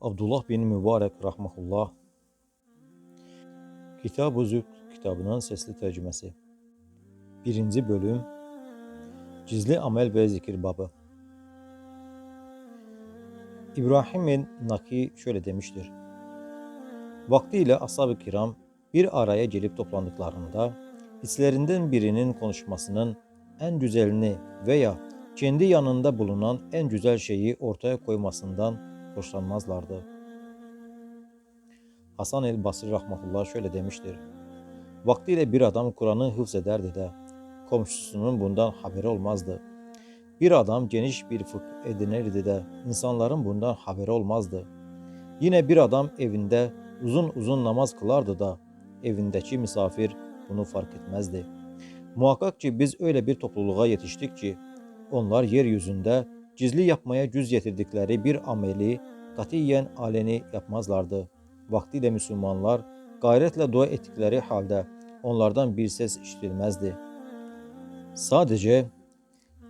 Abdullah bin Mübarek rahmetullah Kitab-ı Zühd kitabının sesli tercümesi 1. bölüm Gizli amel ve zikir babı İbrahim bin Naki şöyle demiştir. Vaktiyle ashab-ı kiram bir araya gelip toplandıklarında içlerinden birinin konuşmasının en güzelini veya kendi yanında bulunan en güzel şeyi ortaya koymasından hoşlanmazlardı. Hasan el Basri rahmetullah şöyle demiştir. Vaktiyle bir adam Kur'an'ı hıfz ederdi de komşusunun bundan haberi olmazdı. Bir adam geniş bir fıkh edinirdi de insanların bundan haberi olmazdı. Yine bir adam evinde uzun uzun namaz kılardı da evindeki misafir bunu fark etmezdi. Muhakkak ki biz öyle bir topluluğa yetiştik ki onlar yeryüzünde gizli yapmaya güz getirdikleri bir ameli katiyen aleni yapmazlardı. Vaktiyle Müslümanlar gayretle dua ettikleri halde onlardan bir ses işitilmezdi. Sadece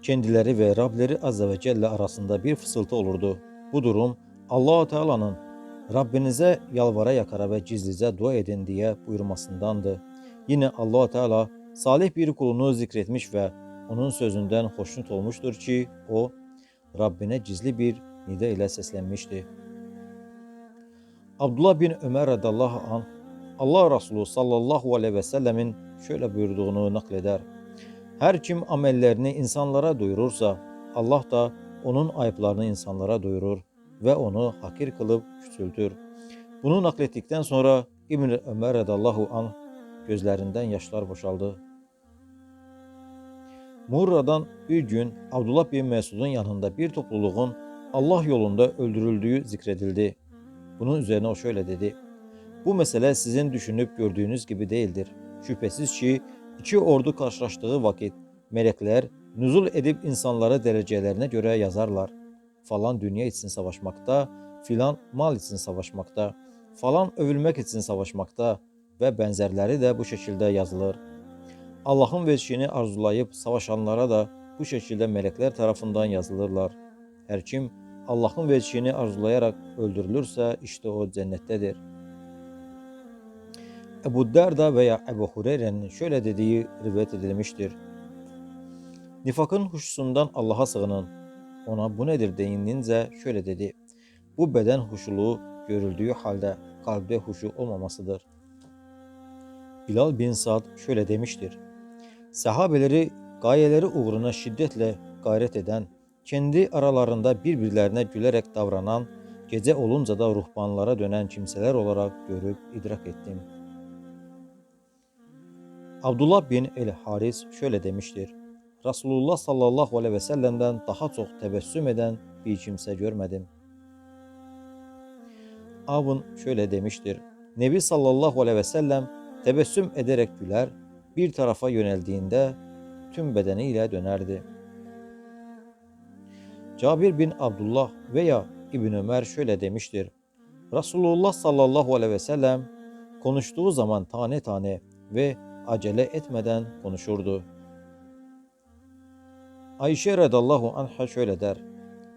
kendileri ve Rableri Azze ve Celle arasında bir fısıltı olurdu. Bu durum Allahu Teala'nın Rabbinize yalvara yakara ve gizlice dua edin diye buyurmasındandı. Yine Allahu Teala salih bir kulunu zikretmiş ve onun sözünden hoşnut olmuştur ki o Rabbine gizli bir nida ile seslenmişti. Abdullah bin Ömer radallahu an Allah Resulü sallallahu aleyhi ve sellemin şöyle buyurduğunu nakleder. Her kim amellerini insanlara duyurursa Allah da onun ayıplarını insanlara duyurur ve onu hakir kılıp küçültür. Bunu naklettikten sonra İbn Ömer radallahu an gözlerinden yaşlar boşaldı. Murra'dan bir gün Abdullah bin Mesud'un yanında bir topluluğun Allah yolunda öldürüldüğü zikredildi. Bunun üzerine o şöyle dedi. Bu mesele sizin düşünüp gördüğünüz gibi değildir. Şüphesiz ki iki ordu karşılaştığı vakit melekler nüzul edip insanları derecelerine göre yazarlar. Falan dünya için savaşmakta, filan mal için savaşmakta, falan övülmek için savaşmakta ve benzerleri de bu şekilde yazılır. Allah'ın veçhini arzulayıp savaşanlara da bu şekilde melekler tarafından yazılırlar. Her kim Allah'ın veçhini arzulayarak öldürülürse işte o cennettedir. Ebu Derda veya Ebu Hureyre'nin şöyle dediği rivayet edilmiştir. Nifakın huşusundan Allah'a sığının. Ona bu nedir değinilince şöyle dedi. Bu beden huşuluğu görüldüğü halde kalpte huşu olmamasıdır. Bilal bin Sa'd şöyle demiştir. Sahabeleri gayeleri uğruna şiddetle gayret eden, kendi aralarında birbirlerine gülerek davranan, gece olunca da ruhbanlara dönen kimseler olarak görüp idrak ettim. Abdullah bin el-Haris şöyle demiştir. Resulullah sallallahu aleyhi ve sellem'den daha çok tebessüm eden bir kimse görmedim. Avun şöyle demiştir. Nebi sallallahu aleyhi ve sellem tebessüm ederek güler, bir tarafa yöneldiğinde tüm bedeniyle dönerdi. Cabir bin Abdullah veya İbn Ömer şöyle demiştir. Resulullah sallallahu aleyhi ve sellem konuştuğu zaman tane tane ve acele etmeden konuşurdu. Ayşe radallahu anha şöyle der.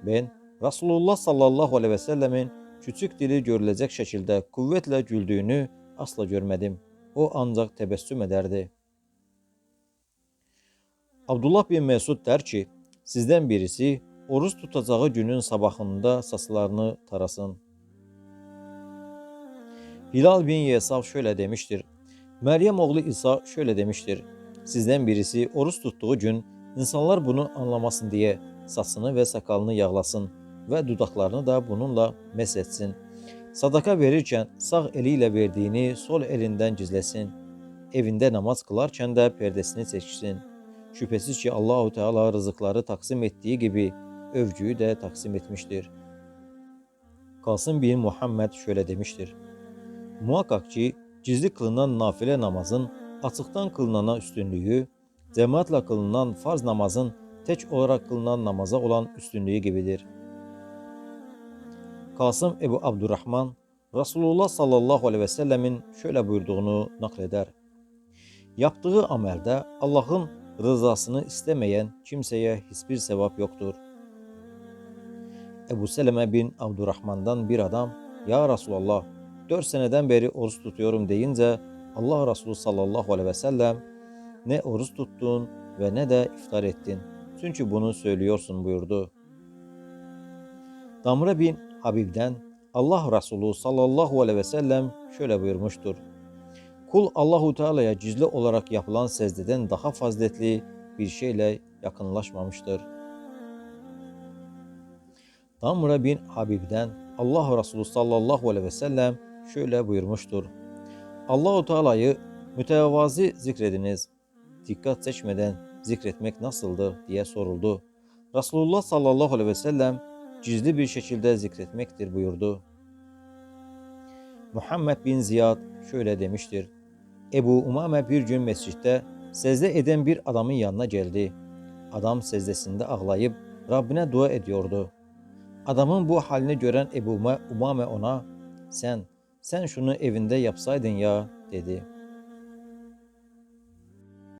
Ben Resulullah sallallahu aleyhi ve sellemin küçük dili görülecek şekilde kuvvetle güldüğünü asla görmedim. O ancak tebessüm ederdi. Abdullah bin Mesud der ki, sizden birisi oruç tutacağı günün sabahında saçlarını tarasın. Hilal bin Yesav şöyle demiştir. Meryem oğlu İsa şöyle demiştir. Sizden birisi oruç tuttuğu gün insanlar bunu anlamasın diye saçını ve sakalını yağlasın ve dudaklarını da bununla mesletsin. Sadaka verirken sağ eliyle verdiğini sol elinden gizlesin. Evinde namaz kılarken de perdesini seçsin. Şüphesiz ki Allahu Teala rızıkları taksim ettiği gibi övgüyü de taksim etmiştir. Kasım bin Muhammed şöyle demiştir. Muhakkak ki gizli kılınan nafile namazın açıktan kılınana üstünlüğü, cemaatle kılınan farz namazın tek olarak kılınan namaza olan üstünlüğü gibidir. Kasım Ebu Abdurrahman, Resulullah sallallahu aleyhi ve sellemin şöyle buyurduğunu nakleder. Yaptığı amelde Allah'ın rızasını istemeyen kimseye hiçbir sevap yoktur. Ebu Seleme bin Abdurrahman'dan bir adam Ya Resulallah dört seneden beri oruç tutuyorum deyince Allah Resulü sallallahu aleyhi ve sellem ne oruç tuttun ve ne de iftar ettin. Çünkü bunu söylüyorsun buyurdu. Damra bin Habib'den Allah Resulü sallallahu aleyhi ve sellem şöyle buyurmuştur. Kul Allahu Teala'ya cüzlü olarak yapılan secdeden daha faziletli bir şeyle yakınlaşmamıştır. Damra bin Habib'den Allah Resulü sallallahu aleyhi ve sellem şöyle buyurmuştur. Allahu Teala'yı mütevazi zikrediniz. Dikkat seçmeden zikretmek nasıldı diye soruldu. Resulullah sallallahu aleyhi ve sellem cüzlü bir şekilde zikretmektir buyurdu. Muhammed bin Ziyad şöyle demiştir. Ebu Umame bir gün mescitte secde eden bir adamın yanına geldi. Adam secdesinde ağlayıp Rabbine dua ediyordu. Adamın bu halini gören Ebu Umame ona sen, sen şunu evinde yapsaydın ya dedi.''